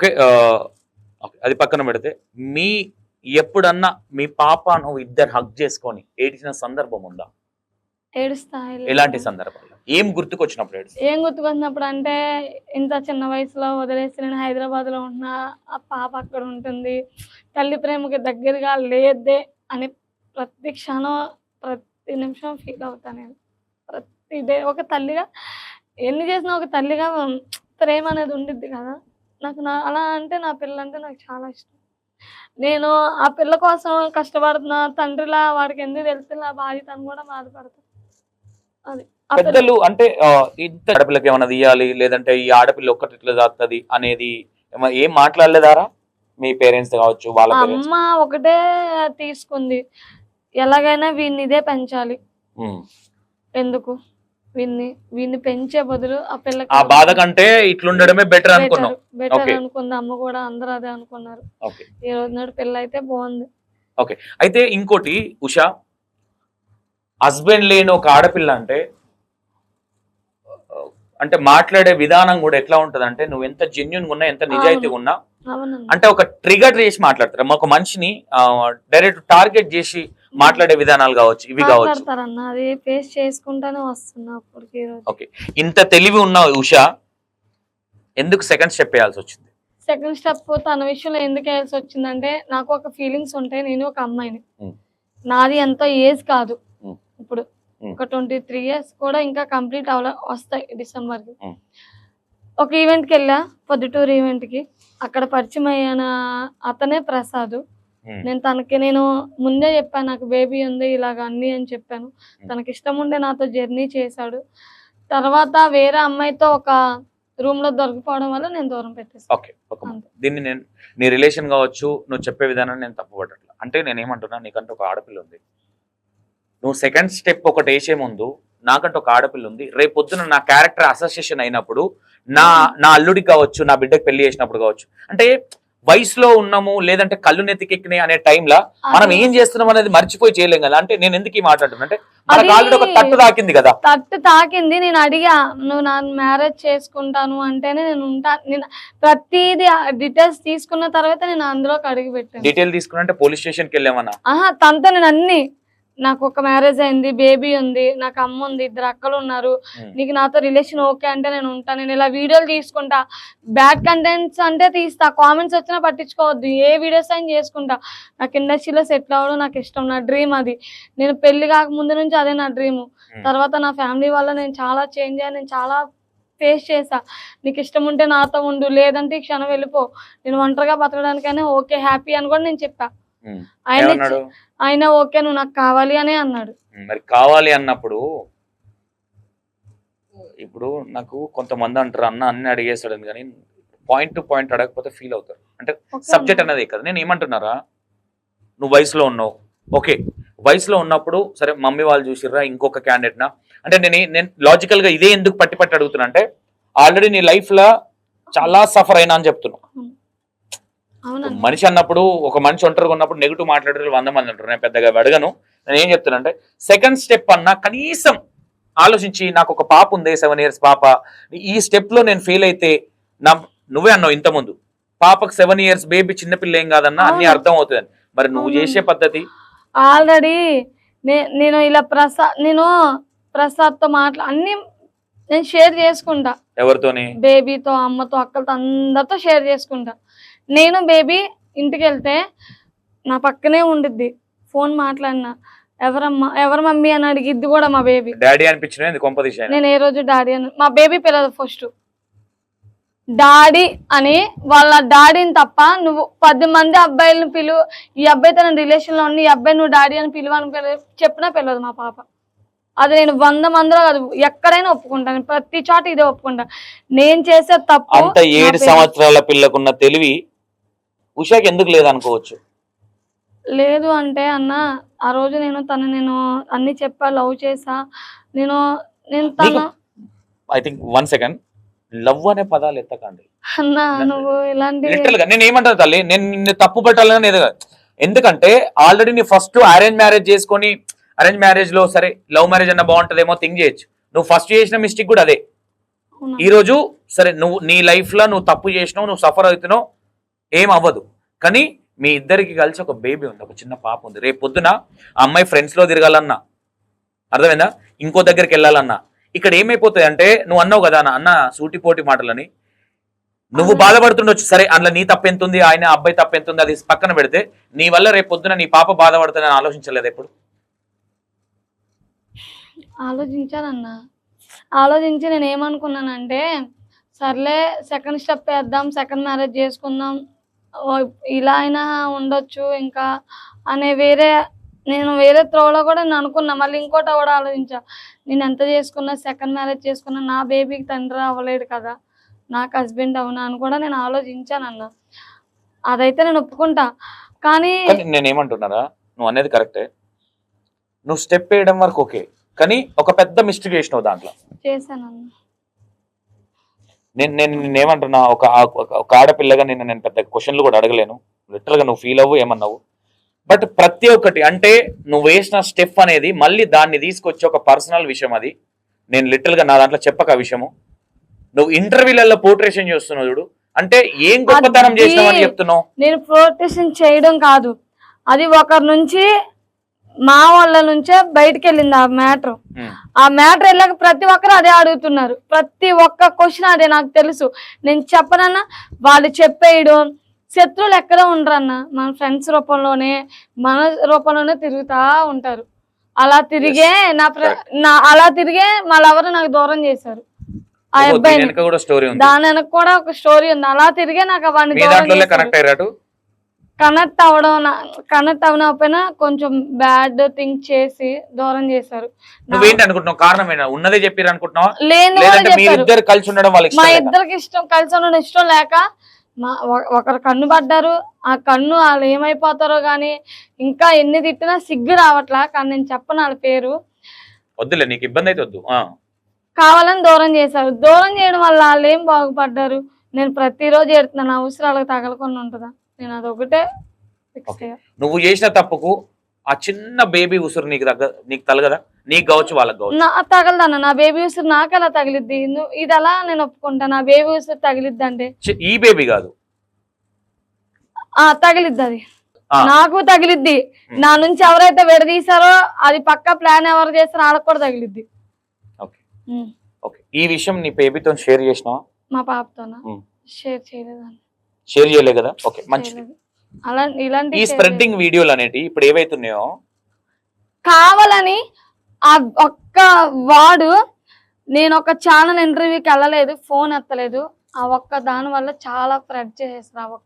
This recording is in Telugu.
ఓకే అది పక్కన పెడితే మీ ఎప్పుడన్నా మీ పాపను ఇద్దరు హక్ చేసుకొని ఏడిచిన సందర్భం ఉందా? ఏడుస్తా ఎలాంటి సందర్భాల్లో ఏం గుర్తుకొచ్చినప్పుడు ఏం గుర్తుకొచ్చినప్పుడు అంటే ఇంత చిన్న వయసులో వదిలేసి నేను హైదరాబాద్లో ఉన్నా ఆ పాప అక్కడ ఉంటుంది. తల్లి ప్రేమకి దగ్గరగా లేదే అని ప్రతి క్షణం ప్రతి నిమిషం ఫీల్ అవుతా నేను. ప్రతి డే ఒక తల్లిగా ఎన్ని చేసినా ఒక తల్లిగా ప్రేమ అనేది ఉండిద్ది కదా. నాకు నా అలా అంటే నా పిల్ల అంటే నాకు చాలా ఇష్టం. నేను ఆ పిల్ల కోసం కష్టపడుతున్నా తండ్రిలా వాడికి ఎందుకు తెలుస్తుంది ఆ బాధ్యత అని కూడా బాధపడతాను అది. పెద్దలు అంటే ఇద్దరు ఆడపిల్లకి ఏమైనా తీయాలి లేదంటే ఈ ఆడపిల్ల ఒక్కటి ఇట్లా జాతుంది అనేది ఏం మాట్లాడలేదారా? మీ పేరెంట్స్ కావచ్చు వాళ్ళ అమ్మ ఒకటే తీసుకుంది. ఎలాగైనా వీడిని ఇదే పెంచాలి ఎందుకు? వీన్ని వీన్ని పెంచే బదులు ఆ పిల్లకి ఆ బాధ కంటే ఇట్లుండడమే బెటర్ అనుకున్నాం. బెటర్. అనుకుంది. అమ్మ కూడా అందరూ అదే అనుకున్నారు. ఓకే ఈ రోజు నాడు పిల్ల అయితే బాగుంది. అయితే ఇంకోటి ఉషా హస్బెండ్ లేని ఒక ఆడపిల్ల అంటే అంటే మాట్లాడే విధానం కూడా ఎట్లా ఉంటది అంటే నువ్వు ఎంత జెన్యున్ ఉన్నా ఎంత నిజాయితీగా ఉన్నా అంటే ఒక ట్రిగర్ చేసి మాట్లాడతారు. ఒక మనిషిని డైరెక్ట్ టార్గెట్ చేసి మాట్లాడే విధానాలు కావచ్చు ఇవి కావచ్చు అది ఫేస్ చేసుకుంటానే వస్తున్నా ఓకే ఇంత తెలివి ఉన్న ఉషా ఎందుకు సెకండ్ స్టెప్ వేయాల్సి వచ్చింది సెకండ్ స్టెప్ తన విషయంలో ఎందుకు వేయాల్సి వచ్చిందంటే నాకు ఒక ఫీలింగ్స్ ఉంటాయి నేను ఒక అమ్మాయిని. నాది ఎంతో ఏజ్ కాదు. ఇప్పుడు. ఒక ట్వంటీ త్రీ ఇయర్స్ కూడా ఇంకా కంప్లీట్ అవ్వ వస్తాయి డిసెంబర్కి. ఒక ఈవెంట్కి వెళ్ళా పొద్దుటూరు ఈవెంట్కి అక్కడ పరిచయం అయ్యాన అతనే ప్రసాద్. నేను తనకి నేను ముందే చెప్పాను నాకు బేబీ ఉంది ఇలాగ అన్ని అని చెప్పాను. తనకి ఇష్టం ఉండే నాతో జర్నీ చేశాడు. తర్వాత వేరే అమ్మాయితో ఒక రూమ్లో దొరికిపోవడం వల్ల నేను దూరం పెట్టేసాను. దీన్ని నేను నీ రిలేషన్ కావచ్చు నువ్వు చెప్పే విధానాన్ని నేను తప్పుపడట్లా. అంటే నేను ఏమంటున్నా నీకంటే ఒక ఆడపిల్ల ఉంది నువ్వు సెకండ్ స్టెప్ ఒకటి వేసే ముందు నాకంటే ఒక ఆడపిల్ల ఉంది రేపు పొద్దున నా క్యారెక్టర్ అసోసియేషన్ అయినప్పుడు నా నా అల్లుడికి కావచ్చు నా బిడ్డకి పెళ్ళి చేసినప్పుడు కావచ్చు. అంటే వయసులో ఉన్నాము లేదంటే కళ్ళు నెత్తికెక్కినాయి అనే టైంలో మనం ఏం చేస్తున్నాం అనేది మర్చిపోయి చేయలేం కదా. అంటే నేను ఎందుకు ఈ మాట్లాడుతున్నా అంటే మనకు అది- ఆల్రెడీ ఒక తట్టు తాకింది కదా. తట్టు తాకింది. నేను అడిగా నువ్వు నా మ్యారేజ్ చేసుకుంటాను అంటేనే నేను ఉంటా నేను ప్రతిదీ డీటెయిల్స్ తీసుకున్న తర్వాత నేను అందులోకి అడిగి పెట్టాను. డీటెయిల్ తీసుకున్నా పోలీస్ స్టేషన్కి వెళ్ళామన్నా? ఆహా తనతో నేను అన్ని నాకు ఒక మ్యారేజ్ అయింది బేబీ ఉంది నాకు అమ్మ ఉంది ఇద్దరు అక్కలు ఉన్నారు. నీకు నాతో రిలేషన్ ఓకే అంటే నేను ఉంటాను నేను ఇలా వీడియోలు తీసుకుంటా. బ్యాడ్ కంటెంట్స్ అంటే తీస్తా కామెంట్స్ వచ్చినా పట్టించుకోవద్దు ఏ వీడియోస్ అయినా చేసుకుంటా. నాకు ఇండస్ట్రీలో సెటిల్ అవ్వడం నాకు ఇష్టం నా డ్రీమ్ అది. నేను పెళ్ళి కాక ముందు నుంచి అదే నా డ్రీమ్. తర్వాత నా ఫ్యామిలీ వల్ల నేను చాలా చేంజ్ అయ్యా నేను చాలా ఫేస్ చేసా నీకు ఇష్టం ఉంటే నాతో ఉండు లేదంటే ఈ క్షణం వెళ్ళిపో. నేను ఒంటరిగా బతకడానికైనా ఓకే హ్యాపీ అని కూడా నేను చెప్పా. ఉమ్. ఆయన ఆయన ఓకే నువ్వు నాకు కావాలి అనే అన్నాడు. మరి కావాలి అన్నప్పుడు ఇప్పుడు నాకు కొంతమంది అంటారు అన్న అన్ని అడిగేస్తాడని కానీ పాయింట్ టు పాయింట్ అడగకపోతే ఫీల్ అవుతారు. అంటే సబ్జెక్ట్. అనేది కదా. నేను ఏమంటున్నారా? నువ్వు వయసులో ఉన్నావు. ఓకే. వయసులో ఉన్నప్పుడు సరే మమ్మీ వాళ్ళు చూసిర్రా ఇంకొక క్యాండిడేట్ నా. అంటే నేను నేను లాజికల్గా ఇదే ఎందుకు పట్టి పట్టి అడుగుతున్నా అంటే ఆల్రెడీ నీ లైఫ్లో చాలా సఫర్ అయినా అని చెప్తున్నా. అవునండి మనిషి అన్నప్పుడు ఒక మనిషి ఒంటరిగా ఉన్నప్పుడు నెగిటివ్ మాట్లాడే వంద మంది ఉంటారు. నేను పెద్దగా అడగను. నేను ఏం చెప్తున్నా అంటే సెకండ్ స్టెప్ అన్నా కనీసం ఆలోచించి నాకు ఒక పాప ఉంది సెవెన్ ఇయర్స్ పాప. ఈ స్టెప్లో నేను ఫెయిల్ అయితే నా నువ్వే అన్నావు ఇంత ముందు పాపకు సెవెన్ ఇయర్స్ బేబీ చిన్నపిల్ల ఏం కాదన్నా అన్ని. అర్థం అవుతుంది. మరి నువ్వు. చేసే పద్ధతి? ఆల్రెడీ నేను ఇలా ప్రసాద్ నేను ప్రసాద్తో మాట్లా అన్ని నేను షేర్ చేసుకుంటా. ఎవరితోని? బేబీతో అమ్మతో అక్కలతో అందరితో షేర్ చేసుకుంటా. నేను బేబీ ఇంటికి వెళ్తే నా పక్కనే ఉండిద్ది. ఫోన్ మాట్లాడినా ఎవరమ్మా ఎవరు మమ్మీ? అని అడిగిద్ది కూడా మా బేబీ. డాడీ అనిపించిన నేను ఏ రోజు డాడీ అని మా బేబీ పిల్లలు ఫస్ట్. డాడీ అని వాళ్ళ డాడీని తప్ప నువ్వు పది మంది అబ్బాయిలను పిలువు ఈ అబ్బాయితో నేను రిలేషన్లో ఉన్న ఈ అబ్బాయి నువ్వు డాడీ అని పిలువని పిలు- చెప్పినా పిలవదు మా పాప. అది నేను వంద మందిలో కాదు ఎక్కడైనా ఒప్పుకుంటాను ప్రతి చోట ఇదే ఒప్పుకుంటా. నేను చేసే తప్పు అంత ఏడు సంవత్సరాల పిల్లకున్న తెలివి ఉషాకి ఎందుకు లేదనుకోవచ్చు? లేదు అంటే అన్న ఆ రోజు నేను తను నేను అన్ని చెప్పా లవ్ చేసా. నేను నేను తన I think one second love అనే పదాలు ఎత్తకండి. అన్న నువ్వు ఇలాంటి గా నేను ఏమంటాను తల్లి నేను నిన్ను తప్పు పెట్టాలని ఎందుకంటే ఆల్రెడీ నీ ఫస్ట్ అరేంజ్ మ్యారేజ్ చేసుకొని అరేంజ్ మ్యారేజ్లో సరే లవ్ మ్యారేజ్ అన్న బాగుంటదేమో థింక్ చేయొచ్చు. నువ్వు ఫస్ట్ చేసిన మిస్టేక్ కూడా అదే? ఈ రోజు సరే నువ్వు నీ లైఫ్లో నువ్వు తప్పు చేసినావు నువ్వు సఫర్ అవుతున్నావు ఏం అవ్వదు. కానీ మీ ఇద్దరికి కలిసి ఒక బేబీ ఉంది ఒక చిన్న పాప ఉంది. రేపు పొద్దున ఆ అమ్మాయి ఫ్రెండ్స్లో తిరగాలన్నా. అర్థమైందా? ఇంకో దగ్గరికి వెళ్ళాలన్నా. ఇక్కడ ఏమైపోతుంది అంటే నువ్వు అన్నావు కదా అన్న అన్న సూటిపోటి మాటలని. నువ్వు. బాధపడుతుండొచ్చు. సరే అందులో నీ తప్పెంతుంది ఆయన అబ్బాయి తప్పెంతుంది అది పక్కన పెడితే నీ వల్ల రేపు పొద్దున నీ పాప బాధపడుతుందని ఆలోచించలేదు ఎప్పుడు? ఆలోచించానన్నా. ఆలోచించి నేను ఏమనుకున్నానంటే సర్లే సెకండ్ స్టెప్ వేద్దాం సెకండ్ మ్యారేజ్ చేసుకుందాం ఇలా అయినా ఉండొచ్చు ఇంకా అనే వేరే నేను వేరే త్రోలో కూడా నేను అనుకున్నా. మళ్ళీ ఇంకోటి కూడా ఆలోచించా. నేను ఎంత చేసుకున్నా సెకండ్ మ్యారేజ్ చేసుకున్నా నా బేబీకి తండ్రి అవ్వలేడు కదా నాకు హస్బెండ్ అవునా అని కూడా నేను ఆలోచించానన్న. అదైతే నేను ఒప్పుకుంటా. కానీ నేనేమంటున్నారా నేను నువ్వు అనేది కరెక్టే నువ్వు స్టెప్ వేయడం వరకు ఓకే. కానీ ఒక పెద్ద మిస్టేక్ చేసినావు దాంట్లో. చేశానన్న. నేను నేను నేను ఏమంటున్నా ఒక ఒక- ఆడపిల్లగా నేను నేను పెద్ద క్వశ్చన్లు కూడా అడగలేను. లిటరల్గా నువ్వు ఫీల్ అవ్వు ఏమన్నావు? బట్ ప్రతి ఒక్కటి అంటే నువ్వు వేసిన స్టెప్ అనేది మళ్ళీ దాన్ని తీసుకొచ్చి ఒక పర్సనల్ విషయం అది. నేను లిటరల్గా నా దాంట్లో చెప్పక ఆ విషయము. నువ్వు ఇంటర్వ్యూలలో పోర్ట్రేషన్ చేస్తున్నావు చూడు. అంటే ఏం గొప్పతనం అది- చేసినావని చెప్తున్నావు? నేను ప్రొటెక్షన్ చేయడం కాదు. అది ఒకరి నుంచి మా వాళ్ళ నుంచే బయటికి వెళ్ళింది ఆ మ్యాటర్. ఆ మ్యాటర్ వెళ్ళాక ప్రతి ఒక్కరు అదే అడుగుతున్నారు. ప్రతి ఒక్క క్వశ్చన్ అదే నాకు తెలుసు. నేను చెప్పనన్నా వాళ్ళు చెప్పేయడం. శత్రువులు ఎక్కడ ఉండరన్న మన ఫ్రెండ్స్ రూపంలోనే మన రూపంలోనే తిరుగుతా ఉంటారు. అలా తిరిగే నా నా అలా తిరిగే మా లవర్ నాకు దూరం చేశారు. ఆ ఓ, దీని వెనక కూడా ఒక స్టోరీ ఉంది. అలా తిరిగే నాకు దూరం చేశారు. కనెక్ట్ అవ్వడం కనెక్ట్ అవ్వకపోయినా కొంచెం బ్యాడ్ థింక్ చేసి దూరం చేశారు. నువ్వేంటి అనుకుంటున్నావు? కారణం ఏంటి ఉన్నదే చెప్పారు అనుకుంటున్నావా? లేని కలిసి ఉండడం మా? ఇద్దరికి ఇష్టం కలిసి ఉండడం ఇష్టం లేక మా ఒకరు కన్ను పడ్డారు. ఆ కన్ను వాళ్ళు ఏమైపోతారో గానీ ఇంకా ఎన్ని తిట్టినా సిగ్గు రావట్లా. కానీ నేను చెప్పను వాళ్ళ పేరు. వద్దులే నీకు ఇబ్బంది అయితే వద్దు. కావాలని దూరం చేశారు. దూరం చేయడం వల్ల వాళ్ళు ఏం బాగుపడ్డారు? నేను ప్రతిరోజు ఎడుతున్నాను అవసరాలకు తగలకుండా ఉంటుందా? నేను అదొకటే. నువ్వు చేసిన తప్పుకు ఆ చిన్న బేబీ ఉసురు నీకు దగ్గర నీకు తలగదా? నీకు కావచ్చు వాళ్ళకి కావచ్చు. నా తగలదన్న నా బేబీ ఉసురు నాకు ఎలా తగిలిద్ది? ఇది ఎలా నేను ఒప్పుకుంటా నా బేబీ ఉసురు తగిలిద్ది అంటే ఈ బేబీ కాదు. ఆ తగిలిద్ది అది. నాకు తగిలిద్ది. నా నుంచి ఎవరైతే విడదీశారో అది పక్క ప్లాన్ ఎవరు చేస్తారో వాళ్ళకి కూడా తగిలిద్ది. ఓకే. ఓకే. ఈ విషయం నీ బేబీతో షేర్ చేసినావా? మా పాపతోనా. షేర్ చేయలేదని షేర్ చేయలే కదా? ఓకే మంచిది. అలా ఇలాంటి ఈ స్ప్రెడ్డింగ్ వీడియోలు అనేటి ఇప్పుడు ఏవైతున్నాయో? కావాలని ఆ ఒక్క వాడు నేను ఒక ఛానల్ ఇంటర్వ్యూకి వెళ్ళలేదు ఫోన్ ఎత్తలేదు. ఆ ఒక్క దాని వల్ల చాలా స్ప్రెడ్ చేసేస్తారు ఆ ఒక్క